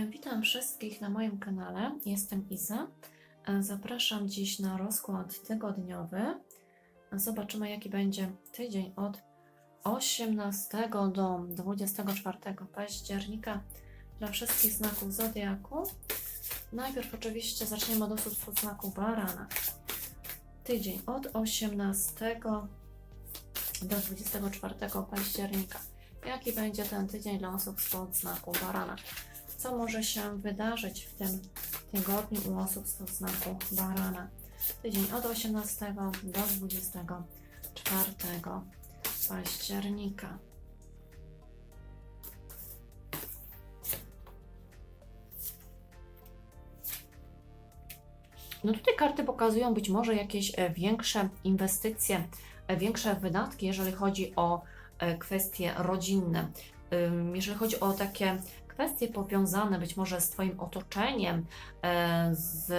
E, Witam wszystkich na moim kanale. Jestem Iza. E, Zapraszam dziś na rozkład tygodniowy. Zobaczymy, jaki będzie tydzień od 18 do 24 października dla wszystkich znaków zodiaku. Najpierw oczywiście zaczniemy od osób pod znaku barana. Tydzień od 18 do 24 października. Jaki będzie ten tydzień dla osób spod znaku barana? Co może się wydarzyć w tym tygodniu u osób spod znaku barana? Tydzień od 18 do 24 października. No tutaj karty pokazują być może jakieś e, większe inwestycje, e, większe wydatki, jeżeli chodzi o e, kwestie rodzinne. Jeżeli chodzi o takie kwestie powiązane być może z Twoim otoczeniem, e, z,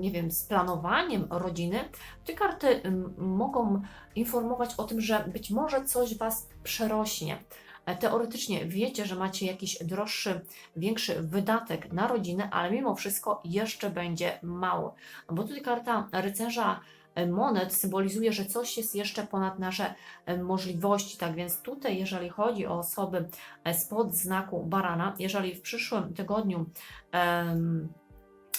nie wiem, z planowaniem rodziny, te karty mogą informować o tym, że być może coś Was przerośnie. E, Teoretycznie wiecie, że macie jakiś droższy, większy wydatek na rodzinę, ale mimo wszystko jeszcze będzie mało. Bo tutaj karta rycerza monet symbolizuje, że coś jest jeszcze ponad nasze e, możliwości. Tak więc tutaj, jeżeli chodzi o osoby e, spod znaku barana, jeżeli w przyszłym tygodniu em,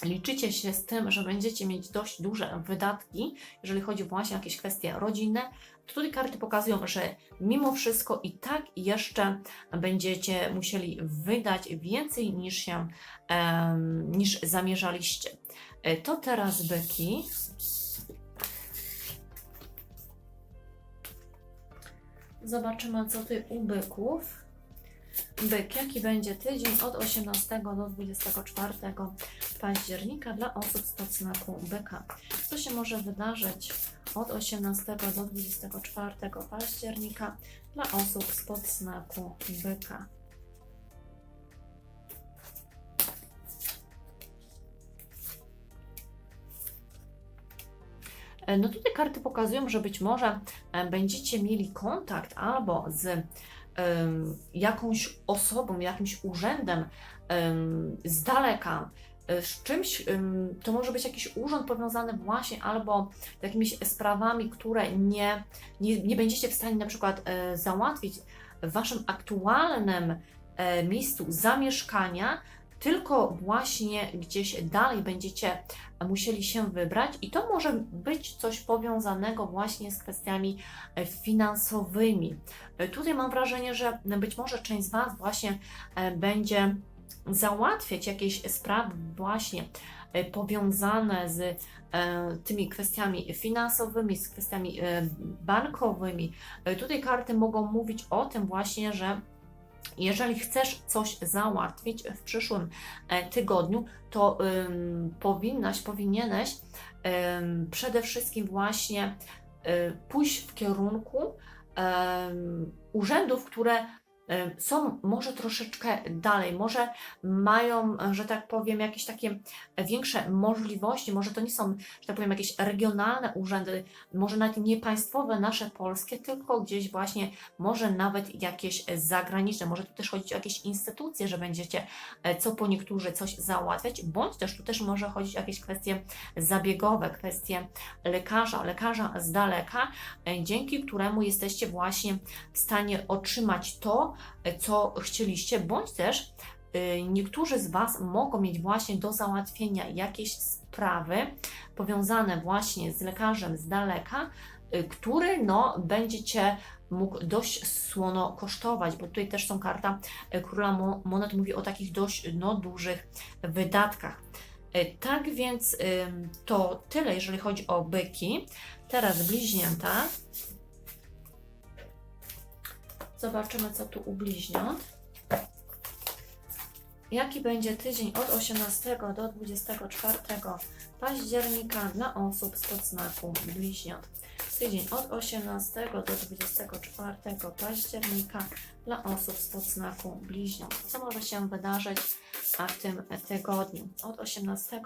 liczycie się z tym, że będziecie mieć dość duże wydatki, jeżeli chodzi właśnie o jakieś kwestie rodzinne, to tutaj karty pokazują, że mimo wszystko i tak jeszcze będziecie musieli wydać więcej niż się em, niż zamierzaliście. E, To teraz byki. Zobaczymy, co ty u byków. Byk, jaki będzie tydzień od 18 do 24 października dla osób spod znaku byka. Co się może wydarzyć od 18 do 24 października dla osób spod znaku byka? No tutaj karty pokazują, że być może e, będziecie mieli kontakt albo z jakąś osobą, jakimś urzędem em, z daleka, e, z czymś, to może być jakiś urząd powiązany właśnie albo z jakimiś sprawami, które nie, nie, nie będziecie w stanie na przykład e, załatwić w waszym aktualnym e, miejscu zamieszkania, tylko właśnie gdzieś dalej będziecie musieli się wybrać i to może być coś powiązanego właśnie z kwestiami e, finansowymi. E, Tutaj mam wrażenie, że być może część z Was właśnie e, będzie załatwiać jakieś sprawy właśnie powiązane z tymi kwestiami finansowymi, z kwestiami bankowymi. Tutaj karty mogą mówić o tym właśnie, że jeżeli chcesz coś załatwić w przyszłym e, tygodniu, to ym, powinnaś, powinieneś ym, przede wszystkim właśnie y, pójść w kierunku urzędów, które są może troszeczkę dalej, może mają, że tak powiem, jakieś takie większe możliwości, może to nie są, że tak powiem, jakieś regionalne urzędy, może nawet nie państwowe, nasze polskie, tylko gdzieś właśnie może nawet jakieś zagraniczne, może tu też chodzić o jakieś instytucje, że będziecie e, co po niektórzy coś załatwiać, bądź też tu też może chodzić o jakieś kwestie zabiegowe, kwestie lekarza, lekarza z daleka, dzięki któremu jesteście właśnie w stanie otrzymać to, co chcieliście, bądź też e, niektórzy z Was mogą mieć właśnie do załatwienia jakieś sprawy powiązane właśnie z lekarzem z daleka, y, który no, będzie Cię mógł dość słono kosztować, bo tutaj też są karta y, Króla Mo- Monet mówi o takich dość no, dużych wydatkach. Y, Tak więc to tyle, jeżeli chodzi o byki. Teraz bliźnięta. Zobaczymy, co tu u bliźniąt. Jaki będzie tydzień od 18 do 24 października dla osób spod znaku bliźniąt. Tydzień od 18 do 24 października dla osób spod znaku bliźniąt. Co może się wydarzyć w tym tygodniu? Od 18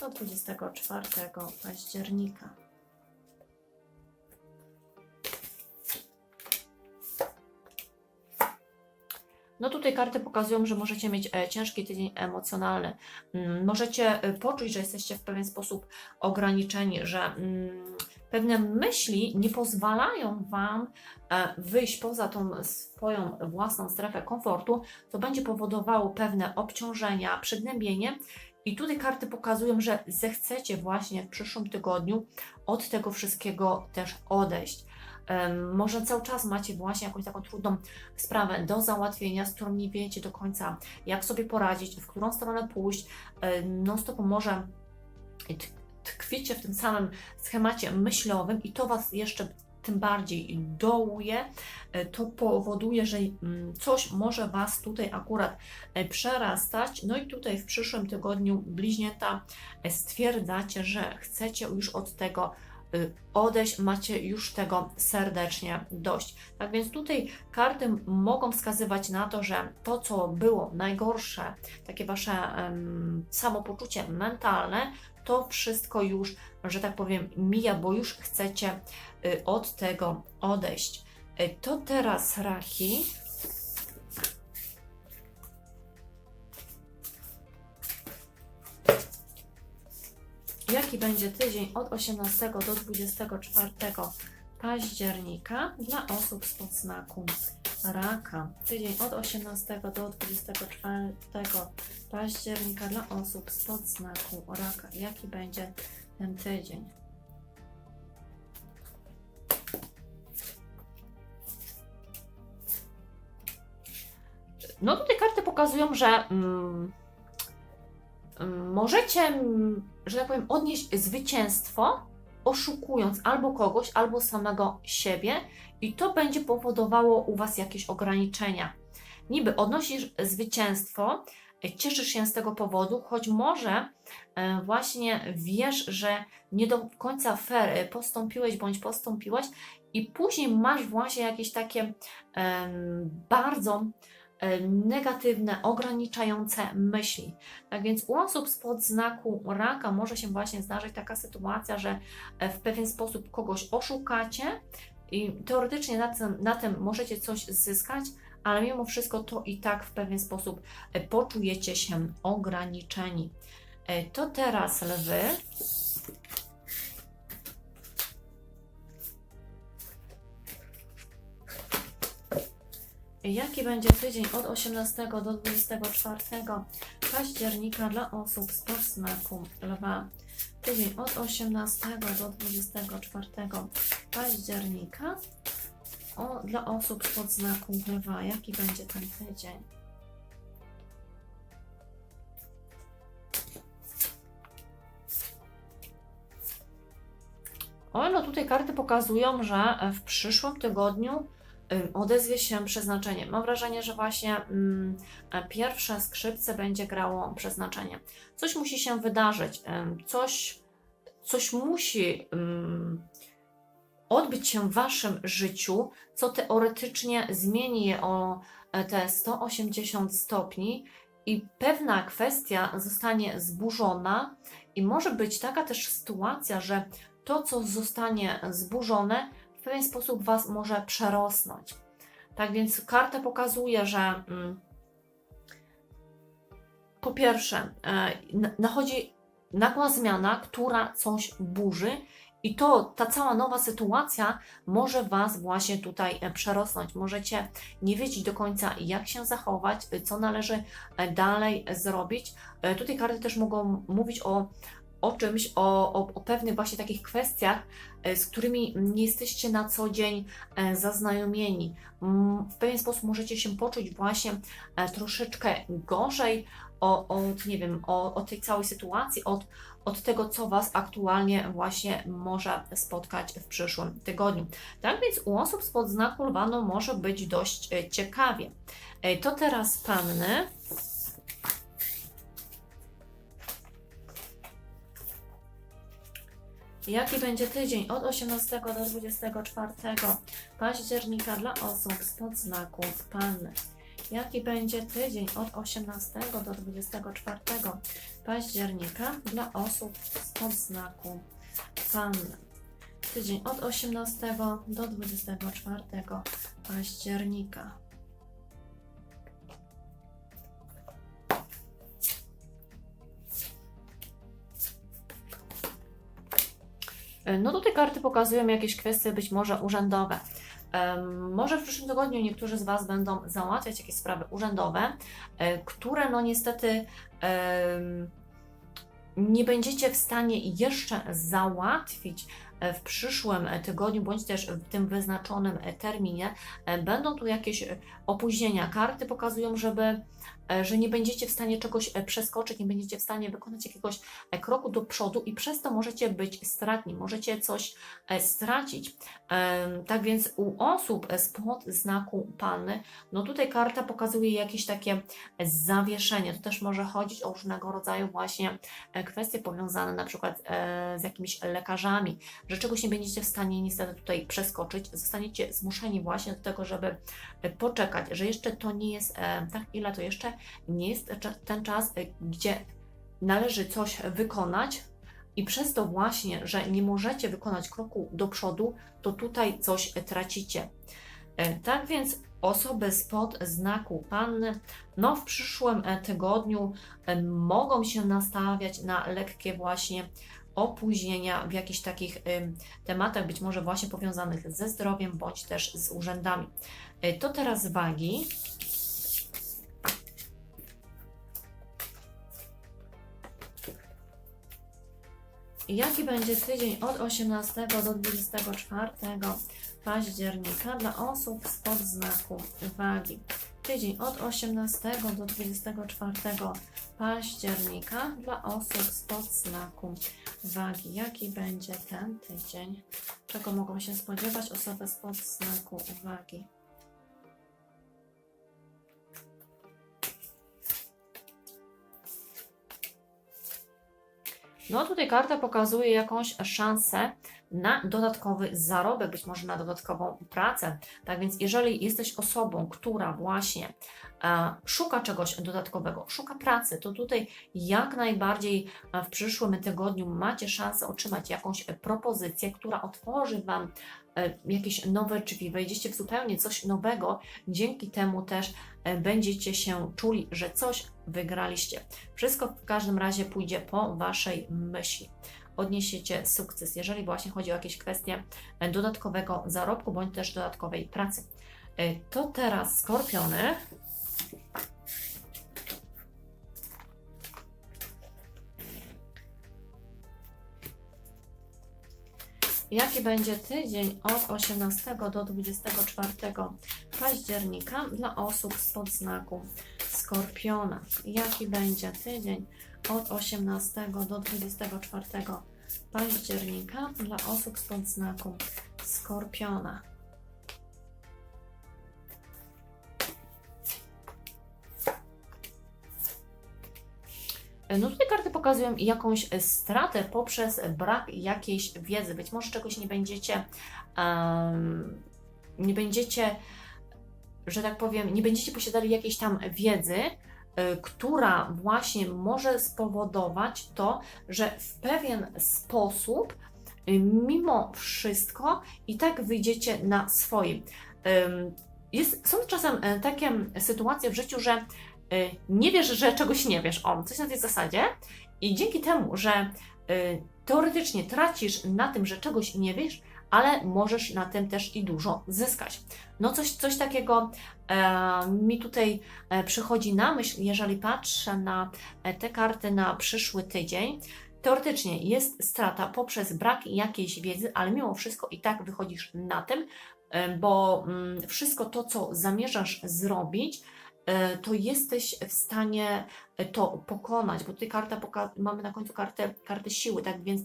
do 24 października. No tutaj karty pokazują, że możecie mieć e, ciężki tydzień emocjonalny. Mm, Możecie e, poczuć, że jesteście w pewien sposób ograniczeni, że mm, pewne myśli nie pozwalają Wam e, wyjść poza tą swoją własną strefę komfortu, to będzie powodowało pewne obciążenia, przygnębienie. I tutaj karty pokazują, że zechcecie właśnie w przyszłym tygodniu od tego wszystkiego też odejść. Może cały czas macie właśnie jakąś taką trudną sprawę do załatwienia, z którą nie wiecie do końca, jak sobie poradzić, w którą stronę pójść. No stop może tkwicie w tym samym schemacie myślowym i to Was jeszcze tym bardziej dołuje, e, to powoduje, że mm, coś może Was tutaj akurat e, przerastać. No i tutaj w przyszłym tygodniu bliźnięta e, stwierdzacie, że chcecie już od tego odejść, macie już tego serdecznie dość. Tak więc tutaj karty mogą wskazywać na to, że to, co było najgorsze, takie Wasze em, samopoczucie mentalne, to wszystko już, że tak powiem, mija, bo już chcecie y, od tego odejść. Y, To teraz raki. Jaki będzie tydzień od 18 do 24 października dla osób z podznaku raka? Tydzień od 18 do 24 października dla osób z podznaku raka. Jaki będzie ten tydzień? No tutaj karty pokazują, że mm, możecie, że tak powiem, odnieść zwycięstwo, oszukując albo kogoś, albo samego siebie, i to będzie powodowało u Was jakieś ograniczenia. Niby odnosisz zwycięstwo, cieszysz się z tego powodu, choć może e, właśnie wiesz, że nie do końca fair postąpiłeś bądź postąpiłaś, i później masz właśnie jakieś takie bardzo e, negatywne, ograniczające myśli. Tak więc u osób spod znaku raka może się właśnie zdarzyć taka sytuacja, że e, w pewien sposób kogoś oszukacie i teoretycznie na tym, na tym możecie coś zyskać, ale mimo wszystko to i tak w pewien sposób e, poczujecie się ograniczeni. E, To teraz lwy. Jaki będzie tydzień od 18 do 24 października dla osób z podznaku lwa? Tydzień od 18 do 24 października o, dla osób z podznaku lwa. Jaki będzie ten tydzień? O, no tutaj karty pokazują, że w przyszłym tygodniu odezwie się przeznaczenie. Mam wrażenie, że właśnie mm, e, pierwsze skrzypce będzie grało przeznaczenie. Coś musi się wydarzyć, coś, coś musi odbyć się w Waszym życiu, co teoretycznie zmieni je o e, te 180 stopni i pewna kwestia zostanie zburzona i może być taka też sytuacja, że to, co zostanie zburzone, w pewien sposób Was może przerosnąć. Tak więc karta pokazuje, że mm, po pierwsze, e, na- nachodzi nagła zmiana, która coś burzy, i to ta cała nowa sytuacja może Was właśnie tutaj e, przerosnąć. Możecie nie wiedzieć do końca, jak się zachować, co należy e, dalej zrobić. E, Tutaj karty też mogą mówić o, o czymś, o, o, o pewnych właśnie takich kwestiach, e, z którymi nie jesteście na co dzień e, zaznajomieni. Mm, W pewien sposób możecie się poczuć właśnie e, troszeczkę gorzej od, nie wiem, o, o tej całej sytuacji, od, od tego, co Was aktualnie właśnie może spotkać w przyszłym tygodniu. Tak więc u osób spod znaku lwa no, może być dość ciekawie. To teraz panny. Jaki będzie tydzień od 18 do 24 października dla osób spod znaku Panny? Jaki będzie tydzień od 18 do 24 października dla osób spod znaku Panny? Tydzień od 18 do 24 października. E, No tutaj karty pokazują jakieś kwestie być może urzędowe. Może w przyszłym tygodniu niektórzy z Was będą załatwiać jakieś sprawy urzędowe, e, które no niestety nie będziecie w stanie jeszcze załatwić w przyszłym tygodniu, bądź też w tym wyznaczonym terminie. E, Będą tu jakieś opóźnienia. Karty pokazują, żeby, e, że nie będziecie w stanie czegoś e, przeskoczyć, nie będziecie w stanie wykonać jakiegoś kroku do przodu i przez to możecie być stratni, możecie coś stracić. Tak więc u osób spod znaku Panny, no tutaj karta pokazuje jakieś takie zawieszenie. To też może chodzić o różnego rodzaju właśnie kwestie powiązane na przykład z jakimiś lekarzami, że czegoś nie będziecie w stanie niestety tutaj przeskoczyć, zostaniecie zmuszeni właśnie do tego, żeby e, poczekać, że jeszcze to nie jest e, tak ile to jeszcze nie jest ten czas, e, gdzie należy coś wykonać i przez to właśnie, że nie możecie wykonać kroku do przodu, to tutaj coś tracicie. Tak więc osoby spod znaku Panny, no w przyszłym tygodniu mogą się nastawiać na lekkie właśnie opóźnienia w jakichś takich em, tematach, być może właśnie powiązanych ze zdrowiem, bądź też z urzędami. E, To teraz wagi. Jaki będzie tydzień od 18 do 24 października dla osób spod znaku wagi? Tydzień od 18 do 24 października dla osób spod znaku wagi. Jaki będzie ten tydzień? Czego mogą się spodziewać osoby spod znaku wagi? No tutaj karta pokazuje jakąś szansę na dodatkowy zarobek, być może na dodatkową pracę. Tak więc jeżeli jesteś osobą, która właśnie e, szuka czegoś dodatkowego, szuka pracy, to tutaj jak najbardziej e, w przyszłym tygodniu macie szansę otrzymać jakąś propozycję, która otworzy Wam e, jakieś nowe drzwi, wejdziecie w zupełnie coś nowego, dzięki temu też będziecie się czuli, że coś wygraliście. Wszystko w każdym razie pójdzie po Waszej myśli. Odniesiecie sukces, jeżeli właśnie chodzi o jakieś kwestie dodatkowego zarobku bądź też dodatkowej pracy. E, To teraz skorpiony. Jaki będzie tydzień od 18 do 24 października dla osób spod znaku Skorpiona? Jaki będzie tydzień od 18 do 24 października dla osób spod znaku Skorpiona? No tutaj karty pokazują jakąś stratę poprzez brak jakiejś wiedzy. Być może czegoś nie będziecie, em, nie będziecie, że tak powiem, nie będziecie posiadali jakiejś tam wiedzy, która właśnie może spowodować to, że w pewien sposób, y, mimo wszystko, i tak wyjdziecie na swoim. Jest, są czasem e, takie sytuacje w życiu, że y, nie wiesz, że czegoś nie wiesz, o, coś na tej zasadzie i dzięki temu, że y, teoretycznie tracisz na tym, że czegoś nie wiesz, ale możesz na tym też i dużo zyskać. No coś, coś takiego mi tutaj e, przychodzi na myśl, jeżeli patrzę na e, te karty na przyszły tydzień. Teoretycznie jest strata poprzez brak jakiejś wiedzy, ale mimo wszystko i tak wychodzisz na tym, bo mm, wszystko to, co zamierzasz zrobić, e, to jesteś w stanie to pokonać, bo tutaj karta mamy na końcu kartę, kartę siły, tak więc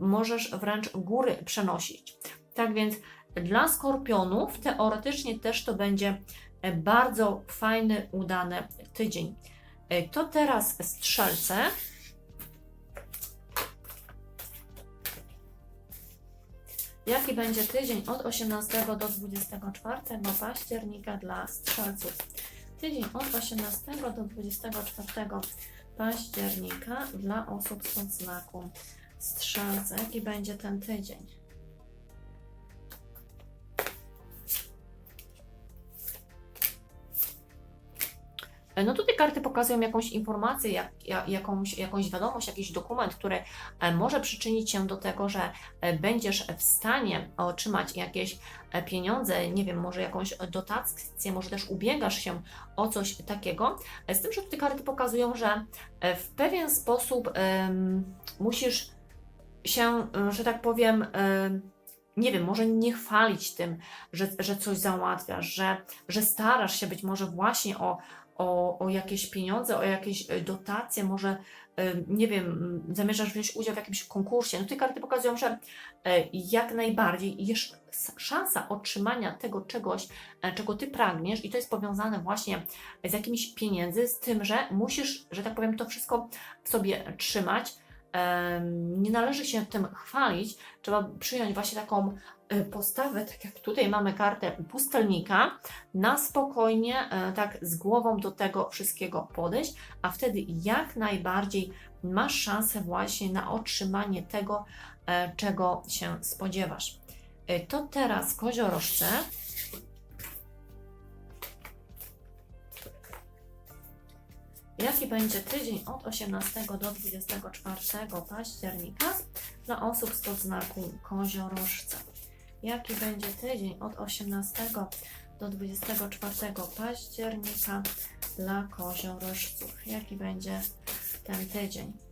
możesz wręcz góry przenosić. Tak więc dla skorpionów teoretycznie też to będzie e, bardzo fajny, udany tydzień. E, To teraz strzelce. Jaki będzie tydzień od 18 do 24 października dla strzelców? Tydzień od 18 do 24 października dla osób spod znaku strzelca. Jaki będzie ten tydzień? No tutaj karty pokazują jakąś informację, jak, ja- jakąś, jakąś wiadomość, jakiś dokument, który e, może przyczynić się do tego, że e, będziesz w stanie otrzymać jakieś e, pieniądze, nie wiem, może jakąś dotację, może też ubiegasz się o coś takiego. E, Z tym, że tutaj karty pokazują, że e, w pewien sposób em, musisz się, e, że tak powiem, em, nie wiem, może nie chwalić tym, że, że coś załatwiasz, że, że starasz się być może właśnie o, o, o jakieś pieniądze, o jakieś e, dotacje, może e, nie wiem, zamierzasz wziąć udział w jakimś konkursie. No te karty pokazują, że e, jak najbardziej jest szansa otrzymania tego czegoś, czego ty pragniesz i to jest powiązane właśnie z jakimiś pieniędzy, z tym, że musisz, że tak powiem, to wszystko w sobie trzymać. Nie należy się tym chwalić, trzeba przyjąć właśnie taką e, postawę, tak jak tutaj mamy kartę pustelnika, na spokojnie, e, tak z głową do tego wszystkiego podejść, a wtedy jak najbardziej masz szansę właśnie na otrzymanie tego, e, czego się spodziewasz. To teraz koziorożce. Jaki będzie tydzień od 18 do 24 października dla osób z podznaku koziorożca? Jaki będzie tydzień od 18 do 24 października dla koziorożców? Jaki będzie ten tydzień?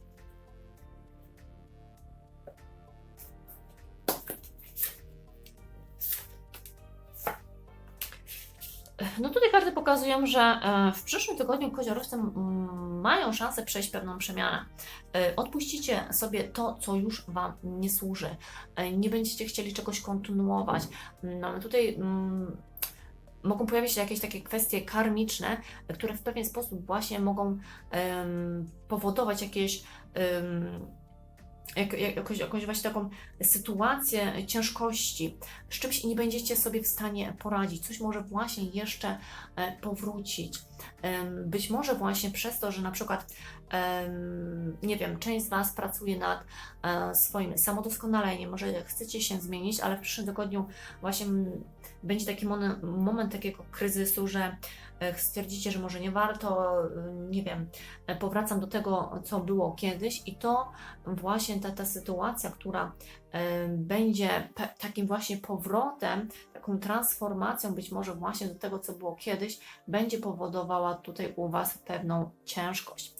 Pokazują, że e, w przyszłym tygodniu koziorożce mm, mają szansę przejść pewną przemianę. E, Odpuścicie sobie to, co już Wam nie służy. E, Nie będziecie chcieli czegoś kontynuować. No, tutaj mm, mogą pojawić się jakieś takie kwestie karmiczne, które w pewien sposób właśnie mogą powodować jakieś jak, właśnie taką sytuację ciężkości, z czymś nie będziecie sobie w stanie poradzić, coś może właśnie jeszcze e, powrócić. Być może właśnie przez to, że na przykład, nie wiem, część z Was pracuje nad e, swoim samodoskonaleniem, może chcecie się zmienić, ale w przyszłym tygodniu właśnie będzie taki moment takiego kryzysu, że stwierdzicie, że może nie warto, e, nie wiem, e, powracam do tego, co było kiedyś i to właśnie ta, ta sytuacja, która e, będzie takim właśnie powrotem, taką transformacją być może właśnie do tego, co było kiedyś, będzie powodowała tutaj u Was pewną ciężkość.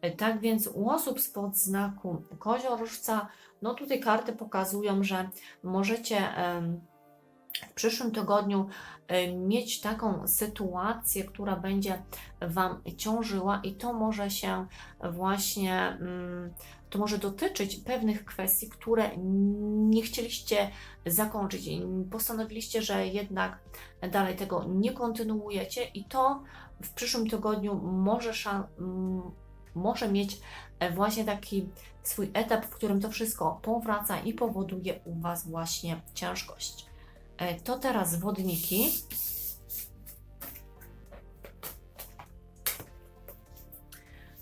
E, Tak więc u osób spod znaku koziorożca, no tutaj karty pokazują, że możecie em, w przyszłym tygodniu e, mieć taką sytuację, która będzie Wam ciążyła i to może się właśnie, mm, to może dotyczyć pewnych kwestii, które nie chcieliście zakończyć. Postanowiliście, że jednak dalej tego nie kontynuujecie i to w przyszłym tygodniu może, szan- m, może mieć e, właśnie taki swój etap, w którym to wszystko powraca i powoduje u Was właśnie ciężkość. E, To teraz wodniki.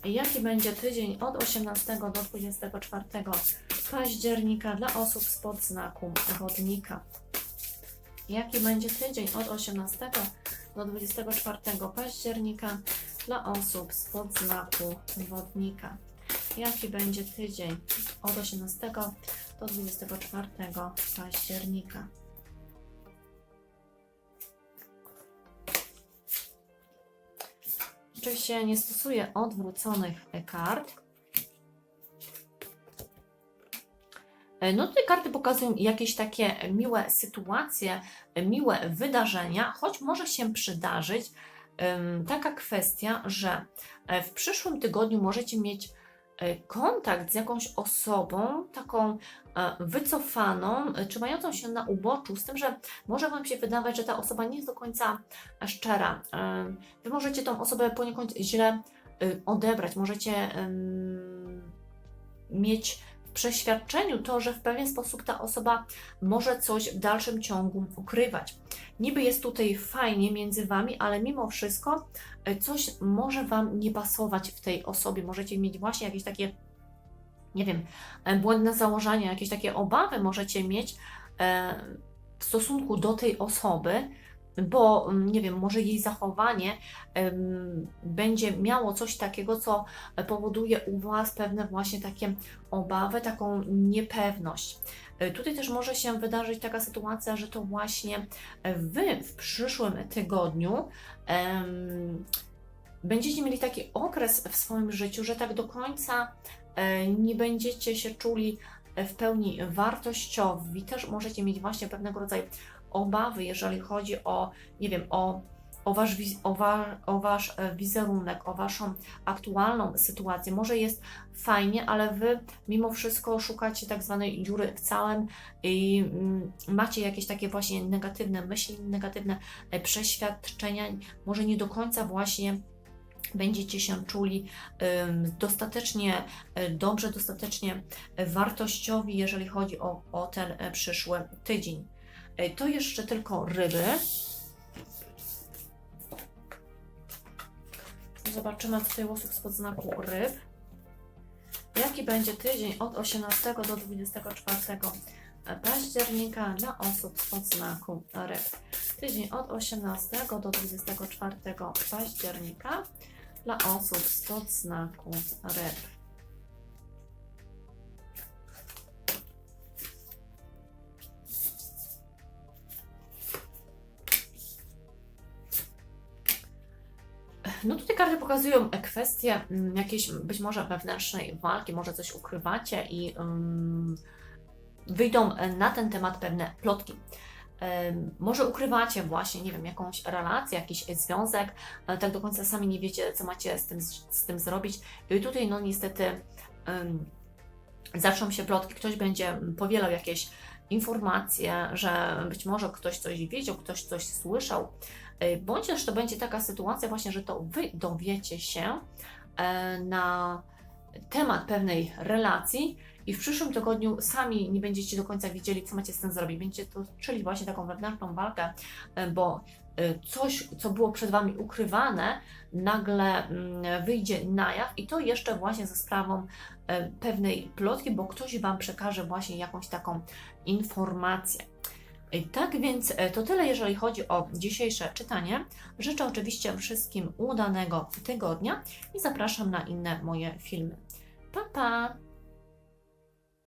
Jaki będzie tydzień od 18 do 24 października dla osób spod znaku wodnika? Jaki będzie tydzień od 18 do 24 października dla osób spod znaku wodnika? Jaki będzie tydzień od 18 do 24 października? Oczywiście nie stosuję odwróconych kart. E, No tutaj karty pokazują jakieś takie miłe sytuacje, miłe wydarzenia, choć może się przydarzyć taka kwestia, że e, w przyszłym tygodniu możecie mieć e, kontakt z jakąś osobą taką e, wycofaną, e, trzymającą się na uboczu, z tym, że może Wam się wydawać, że ta osoba nie jest do końca szczera. E, Wy możecie tą osobę poniekąd źle odebrać, możecie mieć przeświadczeniu to, że w pewien sposób ta osoba może coś w dalszym ciągu ukrywać. Niby jest tutaj fajnie między Wami, ale mimo wszystko y, coś może Wam nie pasować w tej osobie. Możecie mieć właśnie jakieś takie, nie wiem, e, błędne założenia, jakieś takie obawy możecie mieć e, w stosunku do tej osoby, bo mm, nie wiem, może jej zachowanie będzie miało coś takiego, co powoduje u Was pewne właśnie takie obawy, taką niepewność. E, Tutaj też może się wydarzyć taka sytuacja, że to właśnie Wy w przyszłym tygodniu będziecie mieli taki okres w swoim życiu, że tak do końca e, nie będziecie się czuli e, w pełni wartościowi. Też możecie mieć właśnie pewnego rodzaju obawy, jeżeli chodzi o, nie wiem, o, o, wasz, o, wa, o wasz e, wizerunek, o waszą aktualną sytuację. Może jest fajnie, ale wy mimo wszystko szukacie tak zwanej dziury w całym i mm, macie jakieś takie właśnie negatywne myśli, negatywne e, przeświadczenia, może nie do końca właśnie będziecie się czuli dostatecznie e, dobrze, dostatecznie wartościowi, jeżeli chodzi o, o ten przyszły tydzień. To jeszcze tylko ryby. Zobaczymy tutaj łosów spod znaku ryb. Jaki będzie tydzień od 18 do 24 października dla osób spod znaku ryb? Tydzień od 18 do 24 października dla osób spod znaku ryb. No tutaj karty pokazują kwestie mm, jakiejś być może wewnętrznej walki, może coś ukrywacie i ym, wyjdą na ten temat pewne plotki. Może ukrywacie właśnie, nie wiem, jakąś relację, jakiś związek, ale tak do końca sami nie wiecie, co macie z tym, z tym zrobić. I tutaj, no niestety, ym, zaczną się plotki, ktoś będzie powielał jakieś informacje, że być może ktoś coś wiedział, ktoś coś słyszał, Y, bądź też to będzie taka sytuacja właśnie, że to Wy dowiecie się e, na temat pewnej relacji i w przyszłym tygodniu sami nie będziecie do końca wiedzieli, co macie z tym zrobić. Będziecie toczyli właśnie taką wewnętrzną walkę, e, bo e, coś, co było przed Wami ukrywane, nagle mm, wyjdzie na jaw i to jeszcze właśnie ze sprawą pewnej plotki, bo ktoś Wam przekaże właśnie jakąś taką informację. I Tak więc e, to tyle, jeżeli chodzi o dzisiejsze czytanie. Życzę oczywiście wszystkim udanego tygodnia i zapraszam na inne moje filmy. Pa, pa!